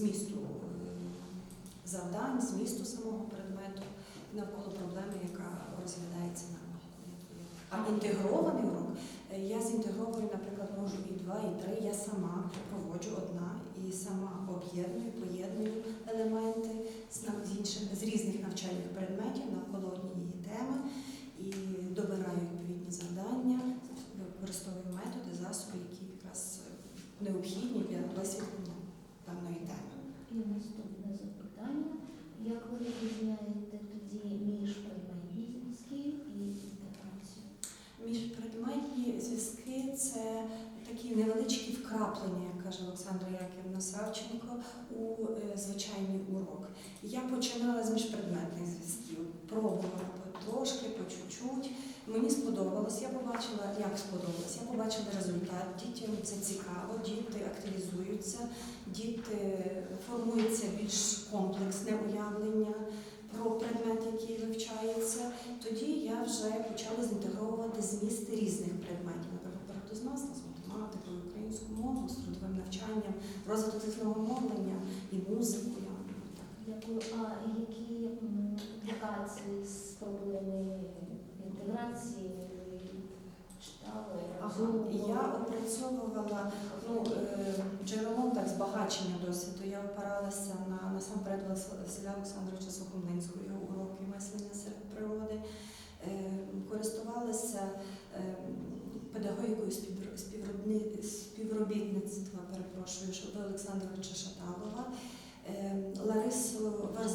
змісту е, завдань, змісту самого предмету навколо проблеми, яка розглядається на. А інтегрований урок я я зінтегровую, наприклад, можу і два, і три. Я сама проводжу одна і сама об'єдную, поєдную елементи з нав- з інших з різних навчальних предметів навколо однієї теми і добираю відповідні завдання, використовую методи, засоби, які якраз е, необхідні для висвітлення певної теми. І наступне запитання. Як ви відрізняєте тоді між предметні зв'язки і інтеграцію? Міжпредметні зв'язки це такі невеличкі вкраплення, як каже Олександра Яківна Савченко, у е, звичайний урок. Я починала з міжпредметних зв'язків, пробувала потрошки, по чуть-чуть. Мені сподобалось, я побачила, як сподобалось, я побачила результат. Дітям це цікаво, діти активізуються, діти формується більш комплексне уявлення про предмет, який вивчається. Тоді я вже почала зінтегровувати змісти різних предметів, наприклад, природознавство з математикою, українську мову, з трудовим навчанням, розвиток мовлення і музику. Дякую. А які публікації з проблеми інтеграції читали? Я опрацьовувала ну, е, джерелом так збагачення досвіду. Я опиралася на насамперед Василя Олександровича Сухомлинського, уроки мислення серед природи, Е, користувалася е, педагогікою співробітництва, перепрошую, Олександровича Шаталова.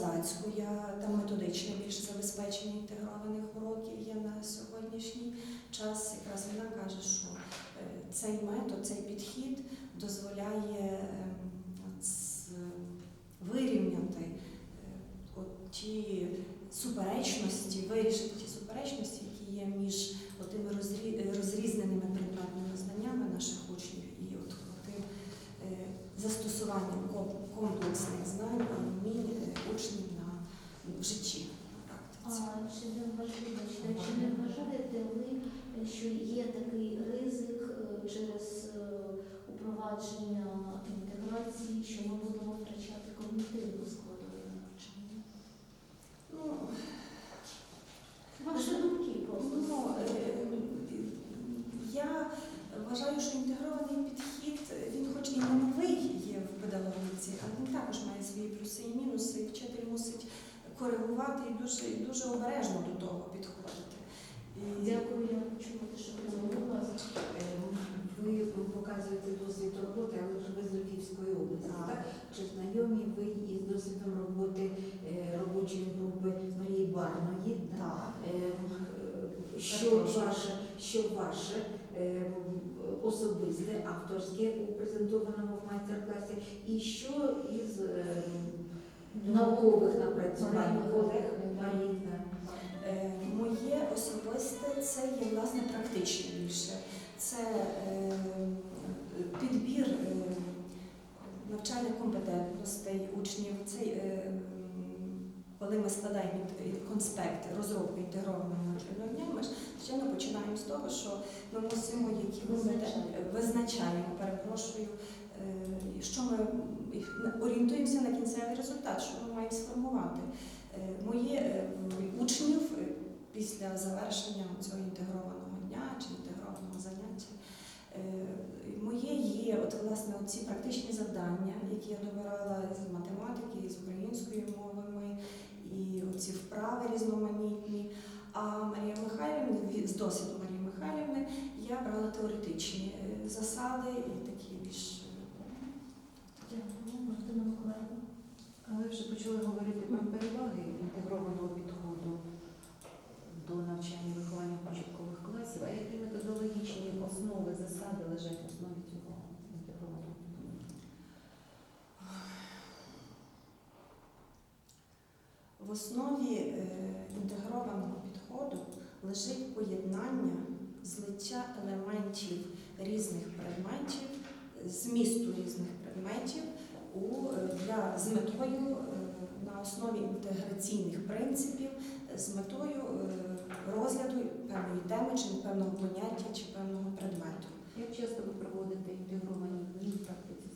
Варзацьку, я там методичне більше забезпечення інтегрованих уроків є на сьогоднішній час. Якраз вона каже, що е, цей метод, цей підхід дозволяє ем, вирівняти е, от ті суперечності, вирішити ті суперечності, які є між тими розрізненими предметними знаннями наших учнів і от тим е, застосуванням ком- комплексних знань і вмінь е, учнів на в житті на А практиці. чи не вважаєте, чи не вважаєте ви, що є такий ризик е, через е, упровадження інтеграції, що ми будемо втрачати когнітивну складову навчання? Ну, Ваші думки просто. Ну, е, я вважаю, що інтегрований підхід, він хоч і не новий є в педагогіці, але він також має свої плюси і мінуси. Вчитель мусить коригувати і дуже, і дуже обережно до того підходити. І- Дякую, я хочу чути, що ви зробили. Ви показуєте досвід роботи, але вже ви з Львівської області. Так. Так. Чи знайомі ви із досвідом роботи е, робочої групи Марії Барної? Так. Е, Що ваше, що ваше е, особисте, авторське у презентованому в майстер-класі, і що із е, наукових напрацювань колег Марії? Е, Моє особисте це є власне практичне більше. Це е, підбір е, навчальних компетентностей учнів. Це е, коли ми складаємо інт- конспект розробку інтегрованого навчального дня, ми ж звичайно починаємо з того, що ми мусимо які ми Визначаємо. перепрошую, що ми орієнтуємося на кінцевий результат, що ми маємо сформувати. Е, Моє е, учнів е, після завершення цього інтегрованого дня чи інтегрованого заняття. е, Моє є от власне ці практичні завдання, які я добирала з математики, з української мовами, і оці вправи різноманітні. А Марія Михайлівна, з досвіду Марії Михайлівни, я брала теоретичні е, засади і такі більш е, Дякую, вже почали говорити про переваги інтегрованого підходу до навчання і виховання початкових класів. А які методологічні основи, засади лежать в основі цього інтегрованого підходу? В основі е, інтегрованого підходу лежить поєднання злиття елементів різних предметів, змісту різних предметів у, е, для, з метою е, на основі інтеграційних принципів, з метою е, розгляду певної теми чи певного поняття чи певного предмету. Як часто ви проводите інтегровані в практиці?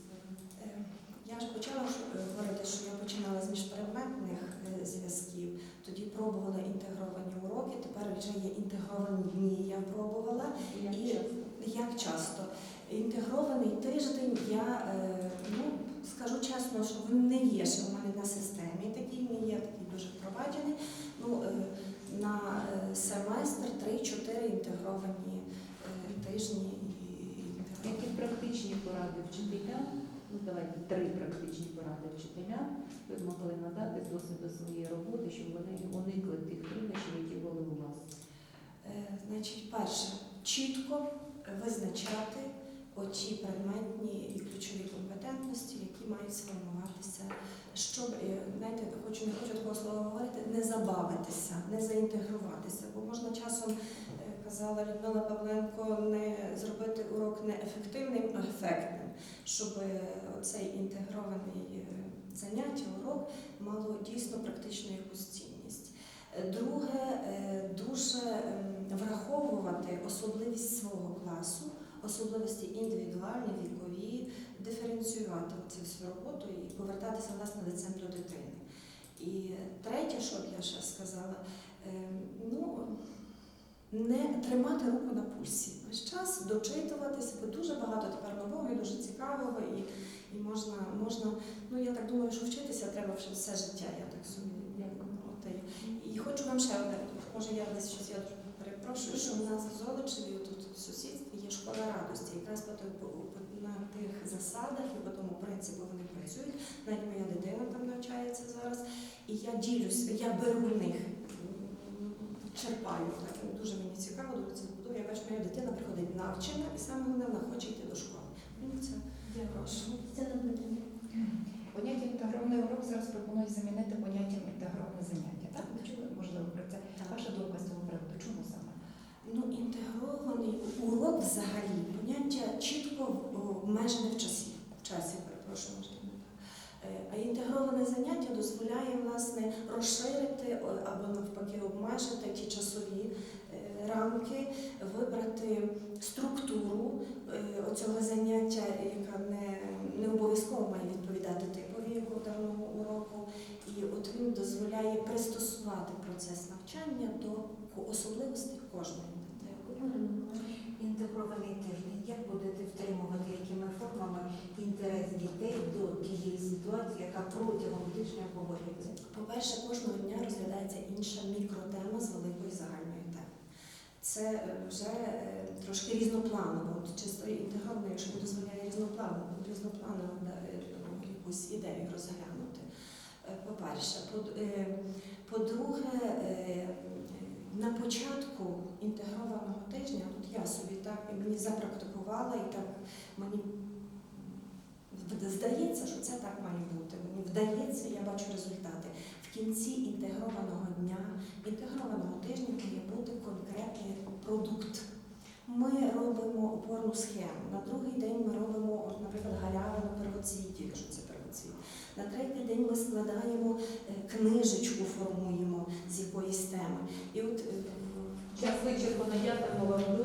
Я ж почала говорити, що я починала з міжпредметних зв'язків, тоді пробувала інтегровані уроки, тепер вже є інтегровані дні, я пробувала. І як часто? Інтегрований тиждень. Я е, ну, скажу чесно, що він не є ще у мене на системі такий, не є такий дуже впроваджений. Ну, е, на е, семестр 3-4 інтегровані тижні. Які практичні поради вчителям, ну давайте три практичні поради вчителям, ви могли надати з досвіду своєї роботи, щоб вони уникли тих труднощів, які були у вас? Е, Значить, перше, чітко визначати оті предметні і ключові компетентності, які мають сформуватися, щоб, е, знаєте, хочу не хочу такого слова говорити, не забавитися, не заінтегруватися. Бо можна часом, е, казала Людмила Павленко, не зробити урок не ефективним, а ефектним, щоб е, оцей інтегрований заняття, урок мало дійсно практичну якусь цінність. Друге, дуже ем, враховувати особливість свого класу, особливості індивідуальні, вікові, диференціювати цю всю роботу і повертатися власне лицем до дитини. І третє, що б я ще сказала, ем, ну не тримати руку на пульсі. Весь час дочитуватися, бо дуже багато тепер нового і дуже цікавого, і, і можна, можна, ну я так думаю, що вчитися треба вже все життя, я так собі. І- хочу вам ще одне, може я десь щось я перепрошую, що у нас в Золочеві, тут в є школа радості. Якраз по, на тих засадах і по тому принципу вони працюють. Навіть моя дитина там навчається зараз. І я ділюсь, я беру в них, черпаю. Так, дуже мені цікаво, дуже це буду. Я бачу, моя дитина приходить навчена і саме головне, вона хоче йти до школи. Ну, це прошу. Це. Поняття інтегрований урок зараз пропонують замінити поняттям інтегроване заняття. Так, ви чули, можливо, про це. Ваша думка з цього приводу? Чому саме? Ну, інтегрований урок взагалі поняття чітко обмежене в часі. В часі, перепрошую. Е, А інтегроване заняття дозволяє власне розширити або навпаки обмежити ті часові е, рамки, вибрати структуру е, оцього заняття, яка не, не обов'язково має відповідати типові даного уроку. І от він дозволяє пристосувати процес навчання до особливостей Миколаївна. Інтегрований тиждень. Як будете втримувати якими формами інтерес дітей до тієї ситуації, яка протягом тижня обговорюється? По-перше, кожного дня розглядається інша мікротема з великої загальної теми. Це е, вже е, трошки різнопланово, от чисто інтегровано, якщо не дозволяє різнопланово, різнопланово е, якусь ідею розглянути. По-перше, По- по-друге, на початку я собі так і мені запрактикувала, і так мені здається, що це так має бути. Мені вдається, я бачу результати. В кінці інтегрованого дня, інтегрованого тижня має бути конкретний продукт. Ми робимо опорну схему. На другий день ми робимо, наприклад, галявину первоцвітів, якщо це первоцвіт. На третій день ми складаємо е, книжечку, формуємо з якоїсь теми. І от е, Час вичерпано, дякуємо вам дуже.